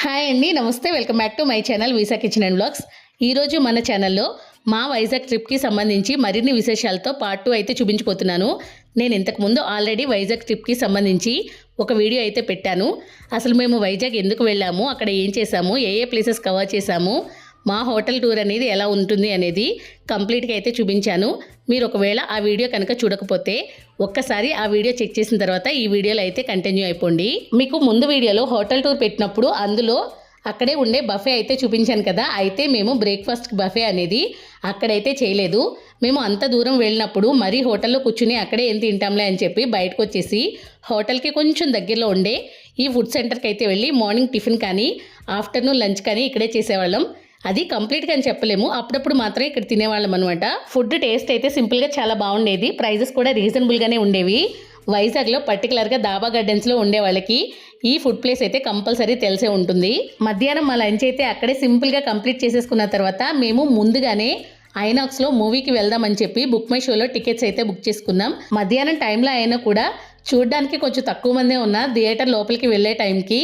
Hi అండి నమస్తే. Welcome back to my channel visa kitchen and blogs. ఈరోజు మన ఛానల్లో మా వైజాగ్ ట్రిప్కి సంబంధించి మరిన్ని విశేషాలతో పార్ట్ టూ అయితే చూపించిపోతున్నాను నేను ఇంతకుముందు ఆల్రెడీ వైజాగ్ ట్రిప్కి సంబంధించి ఒక వీడియో అయితే పెట్టాను. అసలు మేము వైజాగ్ ఎందుకు వెళ్ళాము అక్కడ ఏం చేసాము ఏ ఏ ప్లేసెస్ కవర్ చేసాము మా హోటల్ టూర్ అనేది ఎలా ఉంటుంది అనేది కంప్లీట్గా అయితే చూపించాను. మీరు ఒకవేళ ఆ వీడియో కనుక చూడకపోతే ఒక్కసారి ఆ వీడియో చెక్ చేసిన తర్వాత ఈ వీడియోలో అయితే కంటిన్యూ అయిపోండి. మీకు ముందు వీడియోలో హోటల్ టూర్ పెట్టినప్పుడు అందులో అక్కడే ఉండే బఫే అయితే చూపించాను కదా అయితే మేము బ్రేక్ఫాస్ట్ బఫే అనేది అక్కడైతే చేయలేదు. మేము అంత దూరం వెళ్ళినప్పుడు మరీ హోటల్లో కూర్చుని అక్కడే ఏం తింటాంలే అని చెప్పి బయటకు వచ్చేసి హోటల్కి కొంచెం దగ్గరలో ఉండే ఈ ఫుడ్ సెంటర్కి అయితే వెళ్ళి మార్నింగ్ టిఫిన్ కానీ ఆఫ్టర్నూన్ లంచ్ కానీ ఇక్కడే చేసేవాళ్ళం. అది కంప్లీట్గా అని చెప్పలేము. అప్పుడప్పుడు మాత్రమే ఇక్కడ తినేవాళ్ళం అనమాట ఫుడ్ టేస్ట్ అయితే సింపుల్గా చాలా బాగుండేది. ప్రైజెస్ కూడా రీజనబుల్గానే ఉండేవి. వైజాగ్లో పర్టికులర్గా దాబా గార్డెన్స్లో ఉండే వాళ్ళకి ఈ ఫుడ్ ప్లేస్ అయితే కంపల్సరీ తెలిసే ఉంటుంది. మధ్యాహ్నం మా లంచ్ అయితే అక్కడే సింపుల్గా కంప్లీట్ చేసేసుకున్న తర్వాత మేము ముందుగానే ఐనాక్స్లో మూవీకి వెళ్దామని చెప్పి బుక్ మై షోలో టికెట్స్ అయితే బుక్ చేసుకున్నాం. మధ్యాహ్నం టైంలో అయినా కూడా చూడడానికి కొంచెం తక్కువ మందే ఉన్న. థియేటర్ లోపలికి వెళ్ళే టైంకి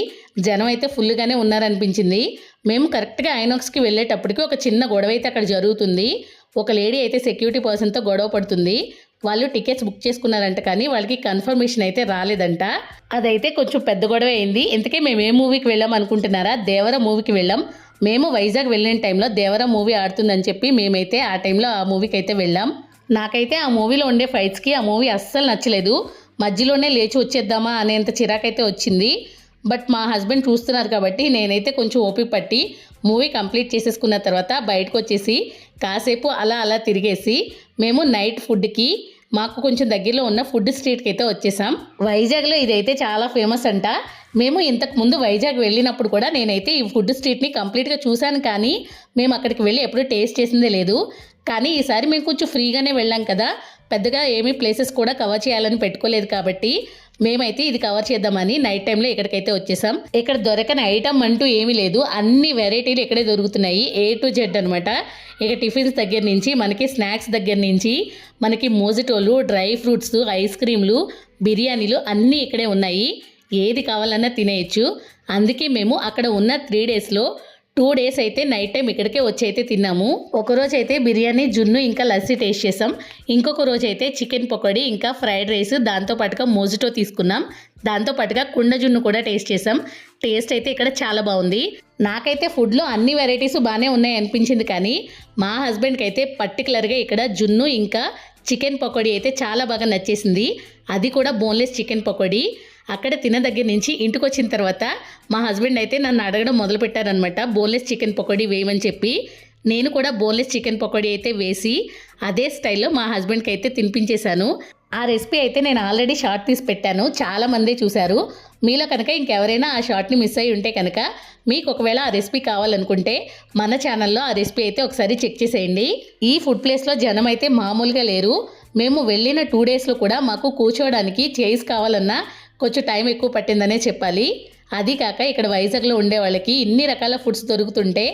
జనం అయితే ఫుల్గానే ఉన్నారనిపించింది. మేము కరెక్ట్గా ఐనాక్స్కి వెళ్ళేటప్పటికి ఒక చిన్న గొడవ అయితే అక్కడ జరుగుతుంది. ఒక లేడీ అయితే సెక్యూరిటీ పర్సన్తో గొడవ పడుతుంది. వాళ్ళు టికెట్స్ బుక్ చేసుకున్నారంట కానీ వాళ్ళకి కన్ఫర్మేషన్ అయితే రాలేదంట. అదైతే కొంచెం పెద్ద గొడవ అయింది. ఇంతకే మేము ఏ మూవీకి వెళ్ళాం అనుకుంటున్నారా? దేవర మూవీకి వెళ్ళాం. మేము వైజాగ్ వెళ్ళిన టైంలో దేవర మూవీ ఆడుతుందని చెప్పి మేమైతే ఆ టైంలో ఆ మూవీకి అయితే వెళ్ళాం. నాకైతే ఆ మూవీలో ఉండే ఫైట్స్కి ఆ మూవీ అస్సలు నచ్చలేదు. మధ్యలోనే లేచి వచ్చేద్దామా అనేంత చిరాకైతే వచ్చింది. బట్ మా హస్బెండ్ చూస్తున్నారు కాబట్టి నేనైతే కొంచెం ఓపిక పట్టి మూవీ కంప్లీట్ చేసేసుకున్న తర్వాత బయటకు వచ్చేసి కాసేపు అలా అలా తిరిగేసి మేము నైట్ ఫుడ్కి మాకు కొంచెం దగ్గరలో ఉన్న ఫుడ్ స్ట్రీట్కి అయితే వచ్చేసాం. వైజాగ్లో ఇదైతే చాలా ఫేమస్ అంట. మేము ఇంతకు ముందు వైజాగ్ వెళ్ళినప్పుడు కూడా నేనైతే ఈ ఫుడ్ స్ట్రీట్ని కంప్లీట్గా చూశాను కానీ మేము అక్కడికి వెళ్ళి ఎప్పుడూ టేస్ట్ చేసిందే లేదు. కానీ ఈసారి మేము కొంచెం ఫ్రీగానే వెళ్ళాం కదా. పెద్దగా ఏమీ ప్లేసెస్ కూడా కవర్ చేయాలని పెట్టుకోలేదు కాబట్టి మేమైతే ఇది కవర్ చేద్దామని నైట్ టైంలో ఇక్కడికైతే వచ్చేసాం ఇక్కడ దొరకని ఐటమ్ అంటూ ఏమీ లేదు. అన్ని వెరైటీలు ఇక్కడే దొరుకుతున్నాయి. ఏ టు జెడ్ అనమాట ఇక టిఫిన్స్ దగ్గర నుంచి మనకి స్నాక్స్ దగ్గర నుంచి మనకి మోజిటోలు డ్రై ఫ్రూట్స్ ఐస్ క్రీమ్లు బిర్యానీలు అన్నీ ఇక్కడే ఉన్నాయి. ఏది కావాలన్నా తినేయచ్చు. అందుకే మేము అక్కడ ఉన్న త్రీ డేస్లో టూ డేస్ అయితే నైట్ టైం ఇక్కడికే వచ్చి అయితే తిన్నాము. ఒక రోజు అయితే బిర్యానీ జున్ను ఇంకా లస్సీ టేస్ట్ చేసాం. ఇంకొక రోజు అయితే చికెన్ పకోడీ ఇంకా ఫ్రైడ్ రైస్ దాంతో పాటుగా మోజిటో తీసుకున్నాం. దాంతో పాటుగా కుండ జున్ను కూడా టేస్ట్ చేసాం. టేస్ట్ అయితే ఇక్కడ చాలా బాగుంది. నాకైతే ఫుడ్లో అన్ని వెరైటీస్ బాగానే ఉన్నాయి అనిపించింది కానీ మా హస్బెండ్కి అయితే పర్టికులర్గా ఇక్కడ జున్ను ఇంకా చికెన్ పకోడీ అయితే చాలా బాగా నచ్చేసింది. అది కూడా బోన్లెస్ చికెన్ పకోడీ. అక్కడ తిన దగ్గర నుంచి ఇంటికి వచ్చిన తర్వాత మా హస్బెండ్ అయితే నన్ను అడగడం మొదలు పెట్టారనమాట బోన్లెస్ చికెన్ పకోడీ వేయమని చెప్పి. నేను కూడా బోన్లెస్ చికెన్ పకోడీ అయితే వేసి అదే స్టైల్లో మా హస్బెండ్కి అయితే తినిపించేశాను. ఆ రెసిపీ అయితే నేను ఆల్రెడీ షార్ట్ తీసి పెట్టాను. చాలామందే చూశారు. మీలో కనుక ఇంకెవరైనా ఆ షార్ట్ని మిస్ అయ్యి ఉంటే కనుక మీకు ఒకవేళ ఆ రెసిపీ కావాలనుకుంటే మన ఛానల్లో ఆ రెసిపీ అయితే ఒకసారి చెక్ చేసేయండి. ఈ ఫుడ్ ప్లేస్లో జనం అయితే మామూలుగా లేరు. మేము వెళ్ళిన టూ డేస్లో కూడా మాకు కూర్చోవడానికి చైర్స్ కావాలన్నా కొంచెం టైం ఎక్కువ పట్టిందనే చెప్పాలి. అది కాక ఇక్కడ వైజాగ్లో ఉండే వాళ్ళకి ఇన్ని రకాల ఫుడ్స్ దొరుకుతుంటే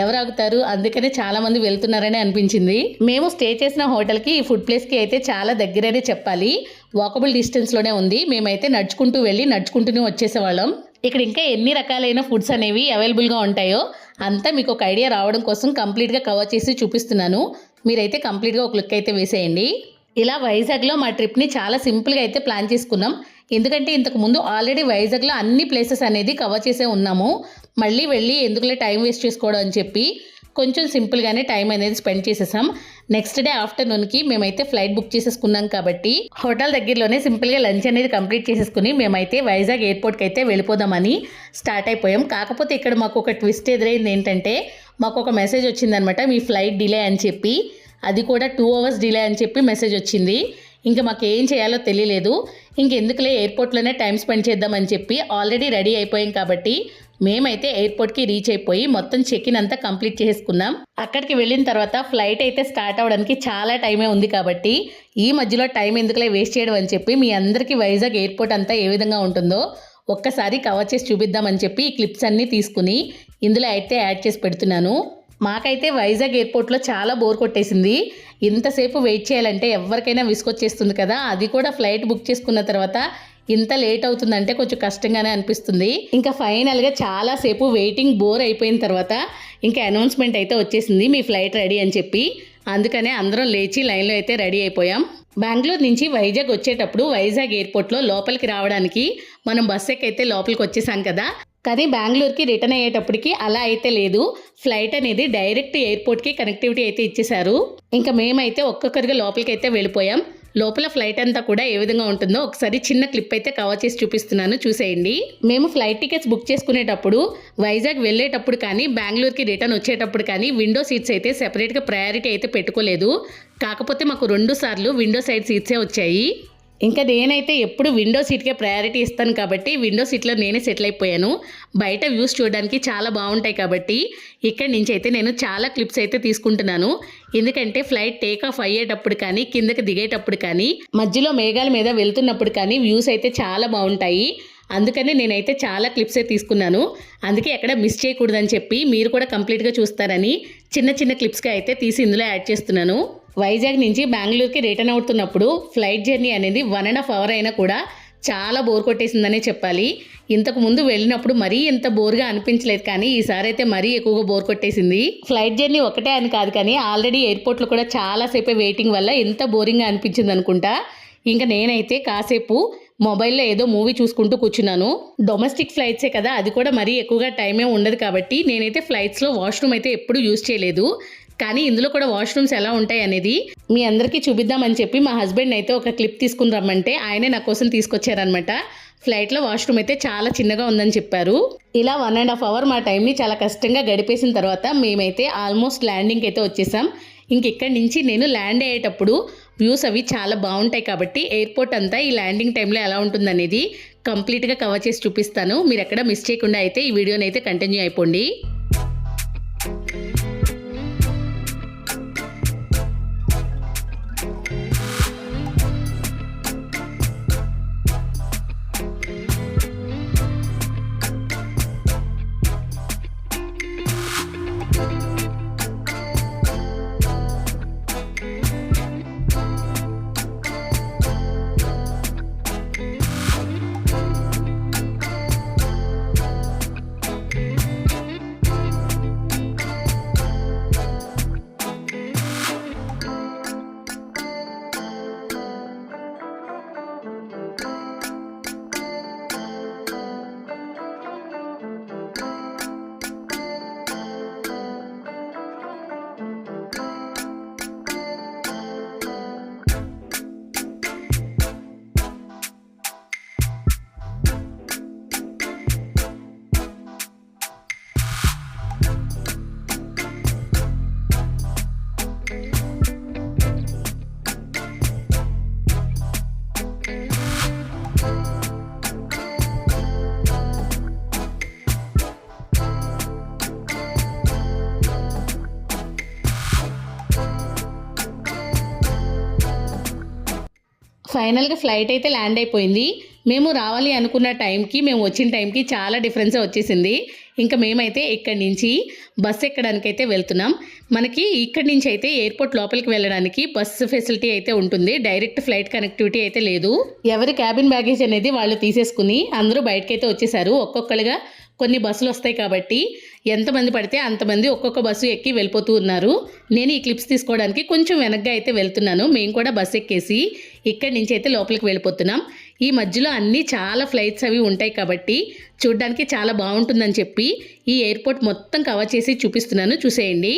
ఎవరు ఆగుతారు? అందుకనే చాలామంది వెళ్తున్నారని అనిపించింది. మేము స్టే చేసిన హోటల్కి ఈ ఫుడ్ ప్లేస్కి అయితే చాలా దగ్గరనే చెప్పాలి. వాకబుల్ డిస్టెన్స్లోనే ఉంది. మేమైతే నడుచుకుంటూ వెళ్ళి నడుచుకుంటూనే వచ్చేసేవాళ్ళం. ఇక్కడ ఇంకా ఎన్ని రకాలైన ఫుడ్స్ అనేవి అవైలబుల్గా ఉంటాయో అంతా మీకు ఒక ఐడియా రావడం కోసం కంప్లీట్గా కవర్ చేసి చూపిస్తున్నాను. మీరైతే కంప్లీట్గా ఒక లుక్ అయితే వేసేయండి. ఇలా వైజాగ్లో మా ట్రిప్ని చాలా సింపుల్గా అయితే ప్లాన్ చేసుకున్నాం. ఎందుకంటే ఇంతకుముందు ఆల్రెడీ వైజాగ్లో అన్ని ప్లేసెస్ అనేది కవర్ చేసే ఉన్నాము. మళ్ళీ వెళ్ళి ఎందుకులే టైం వేస్ట్ చేసుకోవడం అని చెప్పి కొంచెం సింపుల్గానే టైం అనేది స్పెండ్ చేసేసాం. నెక్స్ట్ డే ఆఫ్టర్నూన్కి మేమైతే ఫ్లైట్ బుక్ చేసేసుకున్నాం కాబట్టి హోటల్ దగ్గరలోనే సింపుల్గా లంచ్ అనేది కంప్లీట్ చేసేసుకుని మేమైతే వైజాగ్ ఎయిర్పోర్ట్కి అయితే వెళ్ళిపోదామని స్టార్ట్ అయిపోయాం. కాకపోతే ఇక్కడ మాకు ఒక ట్విస్ట్ ఎదురైంది ఏంటంటే మాకు ఒక మెసేజ్ వచ్చిందనమాట మీ ఫ్లైట్ డిలే అని చెప్పి. అది కూడా టూ అవర్స్ డిలే అని చెప్పి మెసేజ్ వచ్చింది. ఇంకా మాకు ఏం చేయాలో తెలియలేదు. ఇంకెందుకులే ఎయిర్పోర్ట్లోనే టైం స్పెండ్ చేద్దామని చెప్పి ఆల్రెడీ రెడీ అయిపోయాం కాబట్టి మేమైతే ఎయిర్పోర్ట్కి రీచ్ అయిపోయి మొత్తం చెక్ ఇన్ అంతా కంప్లీట్ చేసుకున్నాం. అక్కడికి వెళ్ళిన తర్వాత ఫ్లైట్ అయితే స్టార్ట్ అవడానికి చాలా టైమే ఉంది కాబట్టి ఈ మధ్యలో టైం ఎందుకులే వేస్ట్ చేయడం అని చెప్పి మీ అందరికీ వైజాగ్ ఎయిర్పోర్ట్ అంతా ఏ విధంగా ఉంటుందో ఒక్కసారి కవర్ చేసి చూపిద్దామని చెప్పి ఈ క్లిప్స్ అన్నీ తీసుకుని ఇందులో అయితే యాడ్ చేసి పెడుతున్నాను. మాకైతే వైజాగ్ ఎయిర్పోర్ట్లో చాలా బోర్ కొట్టేసింది. ఇంతసేపు వెయిట్ చేయాలంటే ఎవరికైనా విసుకొచ్చేస్తుంది కదా. అది కూడా ఫ్లైట్ బుక్ చేసుకున్న తర్వాత ఇంత లేట్ అవుతుందంటే కొంచెం కష్టంగానే అనిపిస్తుంది. ఇంకా ఫైనల్గా చాలాసేపు వెయిటింగ్ బోర్ అయిపోయిన తర్వాత ఇంకా అనౌన్స్మెంట్ అయితే వచ్చేసింది. మీ ఫ్లైట్ రెడీ అని చెప్పి. అందుకనే అందరం లేచి లైన్లో అయితే రెడీ అయిపోయాం. బెంగళూరు నుంచి వైజాగ్ వచ్చేటప్పుడు వైజాగ్ ఎయిర్పోర్ట్లో లోపలికి రావడానికి మనం బస్ ఎక్కైతే లోపలికి వచ్చేసాం కదా. కానీ బెంగళూరుకి రిటర్న్ అయ్యేటప్పటికి అలా అయితే లేదు. ఫ్లైట్ అనేది డైరెక్ట్ ఎయిర్పోర్ట్కి కనెక్టివిటీ అయితే ఇచ్చేశారు. ఇంకా మేమైతే ఒక్కొక్కరిగా లోపలికి అయితే వెళ్ళిపోయాం. లోపల ఫ్లైట్ అంతా కూడా ఏ విధంగా ఉంటుందో ఒకసారి చిన్న క్లిప్ అయితే కవర్ చేసి చూపిస్తున్నాను. చూసేయండి. మేము ఫ్లైట్ టికెట్స్ బుక్ చేసుకునేటప్పుడు వైజాగ్ వెళ్ళేటప్పుడు కానీ బెంగళూరుకి రిటర్న్ వచ్చేటప్పుడు కానీ విండో సీట్స్ అయితే సెపరేట్గా ప్రయారిటీ అయితే పెట్టుకోలేదు. కాకపోతే మాకు రెండు సార్లు విండో సైడ్ సీట్సే వచ్చాయి. ఇంకా నేనైతే ఎప్పుడు విండో సీట్కే ప్రయారిటీ ఇస్తాను కాబట్టి విండో సీట్లో నేనే సెటిల్ అయిపోయాను. బయట వ్యూస్ చూడడానికి చాలా బాగుంటాయి కాబట్టి ఇక్కడి నుంచి అయితే నేను చాలా క్లిప్స్ అయితే తీసుకుంటున్నాను. ఎందుకంటే ఫ్లైట్ టేక్ ఆఫ్ అయ్యేటప్పుడు కానీ కిందకి దిగేటప్పుడు కానీ మధ్యలో మేఘాల మీద వెళ్తున్నప్పుడు కానీ వ్యూస్ అయితే చాలా బాగుంటాయి. అందుకని నేనైతే చాలా క్లిప్సే తీసుకున్నాను. అందుకే ఎక్కడ మిస్ చేయకూడదని చెప్పి మీరు కూడా కంప్లీట్గా చూస్తారని చిన్న చిన్న క్లిప్స్గా అయితే తీసి ఇందులో యాడ్ చేస్తున్నాను. వైజాగ్ నుంచి బెంగళూరుకి రిటర్న్ అవుతున్నప్పుడు ఫ్లైట్ జర్నీ అనేది వన్ అండ్ హాఫ్ అవర్ అయినా కూడా చాలా బోర్ కొట్టేసిందనే చెప్పాలి. ఇంతకు ముందు వెళ్ళినప్పుడు మరీ ఇంత బోర్గా అనిపించలేదు కానీ ఈసారి అయితే మరీ ఎక్కువగా బోర్ కొట్టేసింది. ఫ్లైట్ జర్నీ ఒకటే అని కాదు కానీ ఆల్రెడీ ఎయిర్పోర్ట్లో కూడా చాలాసేపే వెయిటింగ్ వల్ల ఎంత బోరింగ్గా అనిపించింది అనుకుంటా. ఇంకా నేనైతే కాసేపు మొబైల్లో ఏదో మూవీ చూసుకుంటూ కూర్చున్నాను. డొమెస్టిక్ ఫ్లైట్సే కదా అది కూడా మరీ ఎక్కువగా టైమే ఉండదు కాబట్టి నేనైతే ఫ్లైట్స్లో వాష్రూమ్ అయితే ఎప్పుడు యూజ్ చేయలేదు. కానీ ఇందులో కూడా వాష్రూమ్స్ ఎలా ఉంటాయి అనేది మీ అందరికీ చూపిద్దామని చెప్పి మా హస్బెండ్ అయితే ఒక క్లిప్ తీసుకుని రమ్మంటే ఆయనే నా కోసం తీసుకొచ్చారనమాట ఫ్లైట్లో వాష్రూమ్ అయితే చాలా చిన్నగా ఉందని చెప్పారు. ఇలా వన్ అండ్ హాఫ్ అవర్ మా టైంని చాలా కష్టంగా గడిపేసిన తర్వాత మేమైతే ఆల్మోస్ట్ ల్యాండింగ్ అయితే వచ్చేసాం. ఇంక ఇక్కడి నుంచి నేను ల్యాండ్ అయ్యేటప్పుడు వ్యూస్ అవి చాలా బాగుంటాయి కాబట్టి ఎయిర్పోర్ట్ అంతా ఈ ల్యాండింగ్ టైంలో ఎలా ఉంటుందనేది కంప్లీట్గా కవర్ చేసి చూపిస్తాను. మీరు ఎక్కడ మిస్ చేయకుండా అయితే ఈ వీడియోని అయితే కంటిన్యూ అయిపోండి. ఫైనల్గా ఫ్లైట్ అయితే ల్యాండ్ అయిపోయింది. మేము రావాలి అనుకున్న టైంకి మేము వచ్చిన టైంకి చాలా డిఫరెన్సే వచ్చేసింది. ఇంకా మేమైతే ఇక్కడి నుంచి బస్సు ఎక్కడానికి అయితే వెళ్తున్నాం. మనకి ఇక్కడి నుంచి అయితే ఎయిర్పోర్ట్ లోపలికి వెళ్ళడానికి బస్సు ఫెసిలిటీ అయితే ఉంటుంది. డైరెక్ట్ ఫ్లైట్ కనెక్టివిటీ అయితే లేదు. ఎవరి క్యాబిన్ బ్యాగేజ్ అనేది వాళ్ళు తీసేసుకుని అందరూ బయటకైతే వచ్చేసారు. ఒక్కొక్కరుగా కొన్ని బస్సులు వస్తాయి కాబట్టి ఎంతమంది పడితే అంతమంది ఒక్కొక్క బస్సు ఎక్కి వెళ్ళిపోతూ ఉన్నారు. నేను ఈ క్లిప్స్ తీసుకోవడానికి కొంచెం వెనక్గా అయితే వెళ్తున్నాను. మేము కూడా బస్సు ఎక్కేసి ఇక్కడి నుంచి అయితే లోపలికి వెళ్ళిపోతున్నాం. ఈ మధ్యలో అన్నీ చాలా ఫ్లైట్స్ అవి ఉంటాయి కాబట్టి చూడ్డానికి చాలా బాగుంటుందని చెప్పి ఈ ఎయిర్పోర్ట్ మొత్తం కవర్ చేసి చూపిస్తున్నాను. చూసేయండి.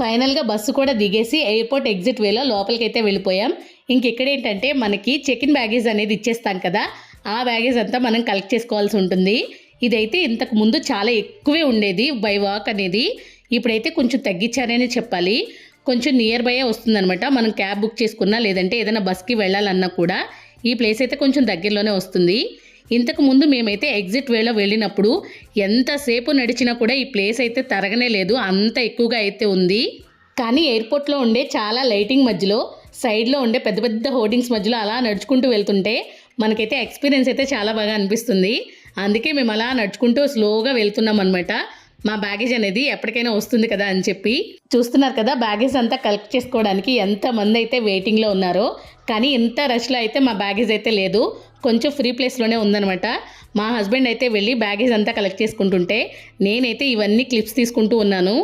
ఫైనల్గా బస్సు కూడా దిగేసి ఎయిర్పోర్ట్ ఎగ్జిట్ వేలో లోపలికైతే వెళ్ళిపోయాం. ఇంకెక్కడ ఏంటంటే మనకి చెక్ ఇన్ బ్యాగేజ్ అనేది ఇచ్చేస్తాం కదా ఆ బ్యాగేజ్ అంతా మనం కలెక్ట్ చేసుకోవాల్సి ఉంటుంది. ఇదైతే ఇంతకు ముందు చాలా ఎక్కువే ఉండేది బై వాక్ అనేది. ఇప్పుడైతే కొంచెం తగ్గించారనే చెప్పాలి. కొంచెం నియర్ బై వస్తుందన్నమాట. మనం క్యాబ్ బుక్ చేసుకున్నా లేదంటే ఏదైనా బస్కి వెళ్ళాలన్నా కూడా ఈ ప్లేస్ అయితే కొంచెం దగ్గరలోనే వస్తుంది. ఇంతకు ముందు మేమైతే ఎగ్జిట్ వేలో వెళ్ళినప్పుడు ఎంతసేపు నడిచినా కూడా ఈ ప్లేస్ అయితే తరగనే లేదు అంత ఎక్కువగా అయితే ఉంది. కానీ ఎయిర్పోర్ట్లో ఉండే చాలా లైటింగ్ మధ్యలో సైడ్లో ఉండే పెద్ద పెద్ద హోర్డింగ్స్ మధ్యలో అలా నడుచుకుంటూ వెళ్తుంటే మనకైతే ఎక్స్పీరియన్స్ అయితే చాలా బాగా అనిపిస్తుంది. అందుకే మేము అలా నడుచుకుంటూ స్లోగా వెళ్తున్నాం అనమాట మా బ్యాగేజ్ అనేది ఎప్పటికైనా వస్తుంది కదా అని చెప్పి. చూస్తున్నారు కదా బ్యాగేజ్ అంతా కలెక్ట్ చేసుకోవడానికి ఎంతమంది అయితే వెయిటింగ్లో ఉన్నారో. కానీ ఇంత రష్లో అయితే మా బ్యాగేజ్ అయితే లేదు. కొంచెం ఫ్రీ ప్లేస్లోనే ఉందనమాట మా హస్బెండ్ అయితే వెళ్ళి బ్యాగేజ్ అంతా కలెక్ట్ చేసుకుంటుంటే నేనైతే ఇవన్నీ క్లిప్స్ తీసుకుంటూ ఉన్నాను.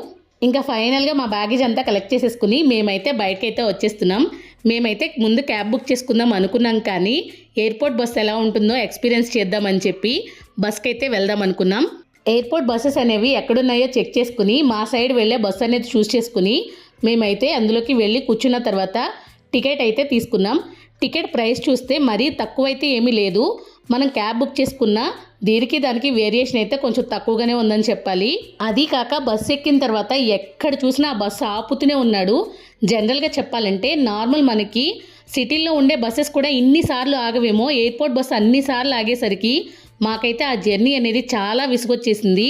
ఇంకా ఫైనల్గా మా బ్యాగేజ్ అంతా కలెక్ట్ చేసేసుకుని మేమైతే బయటకైతే వచ్చేస్తున్నాం. మేమైతే ముందు క్యాబ్ బుక్ చేసుకుందాం అనుకున్నాం కానీ ఎయిర్పోర్ట్ బస్సు ఎలా ఉంటుందో ఎక్స్పీరియన్స్ చేద్దామని చెప్పి బస్కి అయితే వెళ్దాం అనుకున్నాం. ఎయిర్పోర్ట్ బస్సెస్ అనేవి ఎక్కడున్నాయో చెక్ చేసుకుని మా సైడ్ వెళ్ళే బస్సు అనేది చూస్ చేసుకుని మేమైతే అందులోకి వెళ్ళి కూర్చున్న తర్వాత టికెట్ అయితే తీసుకున్నాం. టికెట్ ప్రైస్ చూస్తే మరీ తక్కువైతే ఏమీ లేదు. మనం క్యాబ్ బుక్ చేసుకున్న దీనికి దానికి వేరియేషన్ అయితే కొంచెం తక్కువగానే ఉందని చెప్పాలి. అది కాక బస్సు ఎక్కిన తర్వాత ఎక్కడ చూసినా ఆ బస్సు ఆపుతూనే ఉన్నాడు. జనరల్గా చెప్పాలంటే నార్మల్ మనకి సిటీల్లో ఉండే బస్సెస్ కూడా ఇన్నిసార్లు ఆగవేమో ఎయిర్పోర్ట్ బస్సు అన్నిసార్లు ఆగేసరికి మాకైతే ఆ జర్నీ అనేది చాలా విసుగొచ్చేసింది.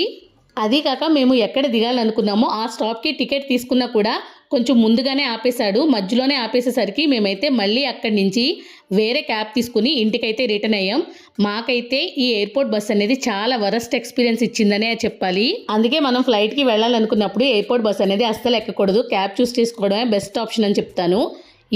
అది కాక మేము ఎక్కడ దిగాలనుకున్నామో ఆ స్టాప్కి టికెట్ తీసుకున్నా కూడా కొంచెం ముందుగానే ఆపేశాడు. మధ్యలోనే ఆపేసేసరికి మేమైతే మళ్ళీ అక్కడి నుంచి వేరే క్యాబ్ తీసుకుని ఇంటికైతే రిటర్న్ అయ్యాం. మాకైతే ఈ ఎయిర్పోర్ట్ బస్ అనేది చాలా వరస్ట్ ఎక్స్పీరియన్స్ ఇచ్చిందనే చెప్పాలి. అందుకే మనం ఫ్లైట్కి వెళ్ళాలనుకున్నప్పుడు ఎయిర్పోర్ట్ బస్ అనేది అస్సలు ఎక్కకూడదు. క్యాబ్ చూస్ చేసుకోవడమే బెస్ట్ ఆప్షన్ అని చెప్తాను.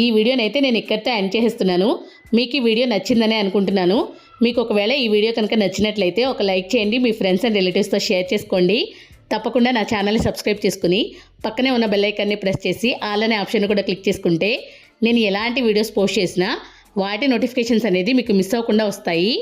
ఈ వీడియోని అయితే నేను ఇక్కడితో ఎండ్ చేసేస్తున్నాను. మీకు ఈ వీడియో నచ్చిందనే అనుకుంటున్నాను. మీకు ఒకవేళ ఈ వీడియో కనుక నచ్చినట్లయితే ఒక లైక్ చేయండి. మీ ఫ్రెండ్స్ అండ్ రిలేటివ్స్తో షేర్ చేసుకోండి. తప్పకుండా నా ఛానల్ని సబ్స్క్రైబ్ చేసుకుని పక్కనే ఉన్న బెల్లైకాన్ని ప్రెస్ చేసి ఆల్ అనే ఆప్షన్ కూడా క్లిక్ చేసుకుంటే నేను ఎలాంటి వీడియోస్ పోస్ట్ చేసినా వాటి నోటిఫికేషన్స్ అనేది మీకు మిస్ అవ్వకుండా వస్తాయి.